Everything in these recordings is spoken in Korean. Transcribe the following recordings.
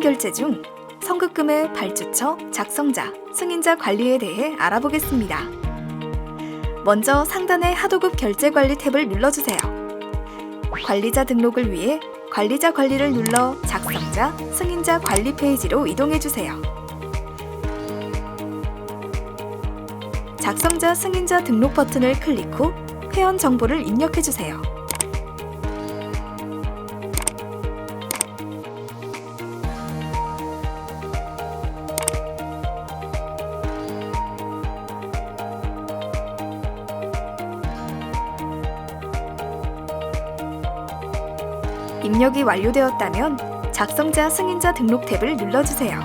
상생결제 중 선급금의 발주처, 작성자, 승인자 관리에 대해 알아보겠습니다. 먼저 상단의 하도급 결제 관리 탭을 눌러주세요. 관리자 등록을 위해 관리자 관리를 눌러 작성자, 승인자 관리 페이지로 이동해주세요. 작성자, 승인자 등록 버튼을 클릭 후 회원 정보를 입력해주세요. 입력이 완료되었다면 작성자 승인자 등록 탭을 눌러주세요.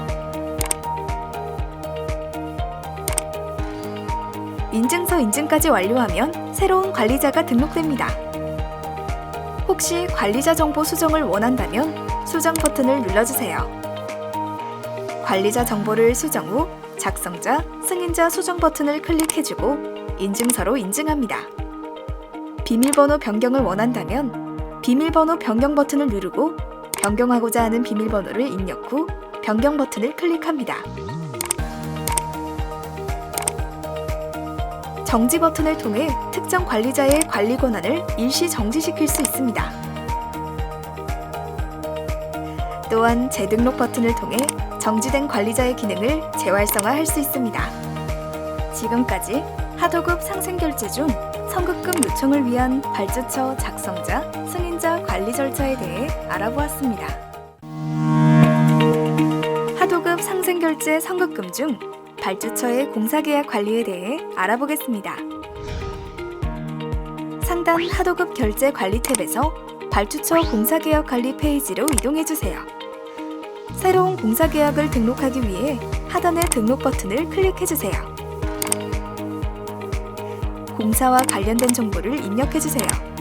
인증서 인증까지 완료하면 새로운 관리자가 등록됩니다. 혹시 관리자 정보 수정을 원한다면 수정 버튼을 눌러주세요. 관리자 정보를 수정 후 작성자, 승인자 수정 버튼을 클릭해주고 인증서로 인증합니다. 비밀번호 변경을 원한다면 비밀번호 변경 버튼을 누르고 변경하고자 하는 비밀번호를 입력 후 변경 버튼을 클릭합니다. 정지 버튼을 통해 특정 관리자의 관리 권한을 일시 정지시킬 수 있습니다. 또한 재등록 버튼을 통해 정지된 관리자의 기능을 재활성화할 수 있습니다. 지금까지 하도급 상생결제 중 선급금 요청을 위한 발주처 작성자, 승인자 관리 절차에 대해 알아보았습니다. 하도급 상생결제 선급금 중 발주처의 공사계약 관리에 대해 알아보겠습니다. 상단 하도급 결제 관리 탭에서 발주처 공사계약 관리 페이지로 이동해주세요. 새로운 공사계약을 등록하기 위해 하단의 등록 버튼을 클릭해주세요. 공사와 관련된 정보를 입력해주세요.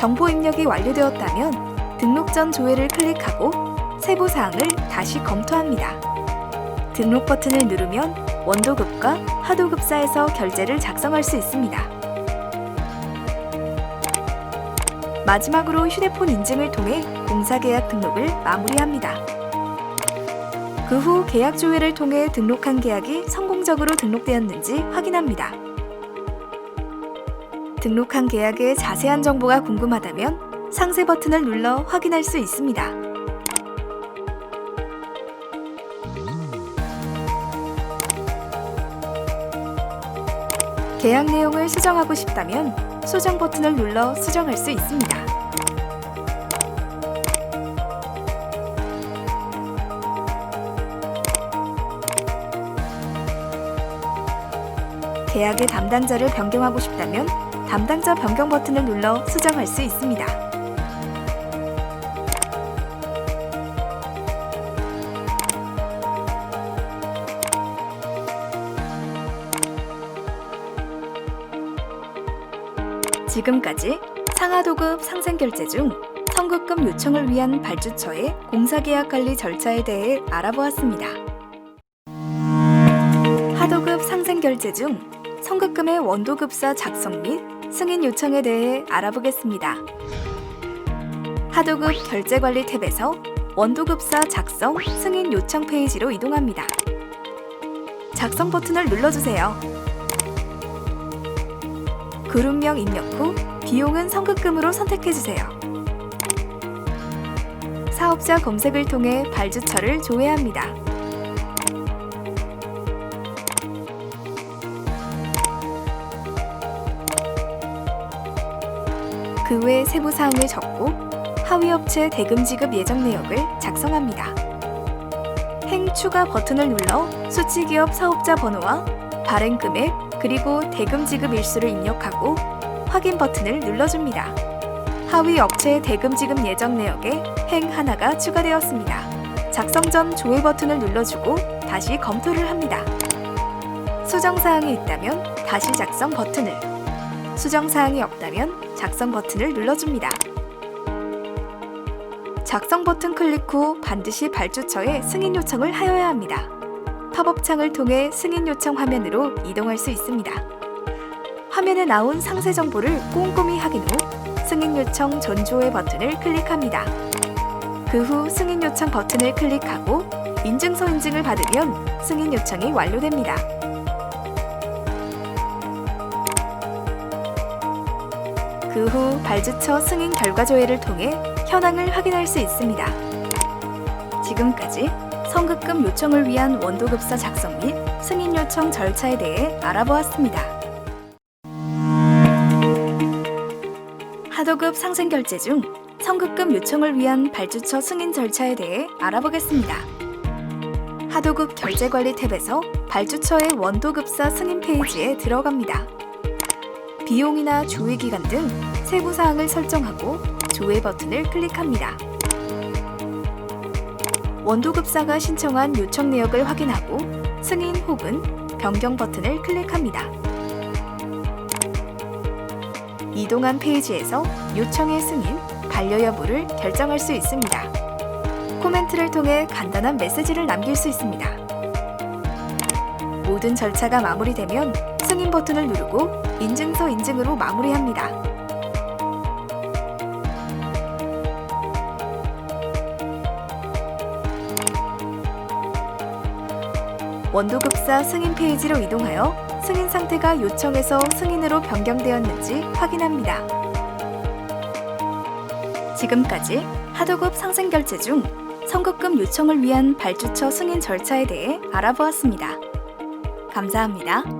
정보 입력이 완료되었다면 등록 전 조회를 클릭하고 세부 사항을 다시 검토합니다. 등록 버튼을 누르면 원도급과 하도급사에서 결제를 작성할 수 있습니다. 마지막으로 휴대폰 인증을 통해 공사계약 등록을 마무리합니다. 그 후 계약 조회를 통해 등록한 계약이 성공적으로 등록되었는지 확인합니다. 등록한 계약의 자세한 정보가 궁금하다면 상세 버튼을 눌러 확인할 수 있습니다. 계약 내용을 수정하고 싶다면 수정 버튼을 눌러 수정할 수 있습니다. 계약의 담당자를 변경하고 싶다면 담당자 변경 버튼을 눌러 수정할 수 있습니다. 지금까지 상하도급 상생결제 중 선급금 요청을 위한 발주처의 공사계약 관리 절차에 대해 알아보았습니다. 하도급 상생결제 중 선급금의 원도급사 작성 및 승인 요청에 대해 알아보겠습니다. 하도급 결제 관리 탭에서 원도급사 작성 승인 요청 페이지로 이동합니다. 작성 버튼을 눌러주세요. 그룹명 입력 후 비용은 선급금으로 선택해주세요. 사업자 검색을 통해 발주처를 조회합니다. 그 외 세부 사항을 적고 하위 업체 대금 지급 예정 내역을 작성합니다. 행 추가 버튼을 눌러 수치 기업 사업자 번호와 발행 금액 그리고 대금 지급 일수를 입력하고 확인 버튼을 눌러줍니다. 하위 업체 대금 지급 예정 내역에 행 하나가 추가되었습니다. 작성 전 조회 버튼을 눌러주고 다시 검토를 합니다. 수정 사항이 있다면 다시 작성 버튼을, 수정 사항이 없다면 작성 버튼을 눌러줍니다. 작성 버튼 클릭 후 반드시 발주처에 승인 요청을 하여야 합니다. 팝업 창을 통해 승인 요청 화면으로 이동할 수 있습니다. 화면에 나온 상세 정보를 꼼꼼히 확인 후 승인 요청 전조의 버튼을 클릭합니다. 그 후 승인 요청 버튼을 클릭하고 인증서 인증을 받으면 승인 요청이 완료됩니다. 그 후 발주처 승인 결과 조회를 통해 현황을 확인할 수 있습니다. 지금까지 성급금 요청을 위한 원도급사 작성 및 승인 요청 절차에 대해 알아보았습니다. 하도급 상생 결제 중 성급금 요청을 위한 발주처 승인 절차에 대해 알아보겠습니다. 하도급 결제 관리 탭에서 발주처의 원도급사 승인 페이지에 들어갑니다. 비용이나 조회 기간 등 세부 사항을 설정하고 조회 버튼을 클릭합니다. 원도급사가 신청한 요청 내역을 확인하고 승인 혹은 변경 버튼을 클릭합니다. 이동한 페이지에서 요청의 승인, 반려 여부를 결정할 수 있습니다. 코멘트를 통해 간단한 메시지를 남길 수 있습니다. 모든 절차가 마무리되면 승인 버튼을 누르고 인증서 인증으로 마무리합니다. 원도급사 승인 페이지로 이동하여 승인 상태가 요청에서 승인으로 변경되었는지 확인합니다. 지금까지 하도급 상생 결제 중 선급금 요청을 위한 발주처 승인 절차에 대해 알아보았습니다. 감사합니다.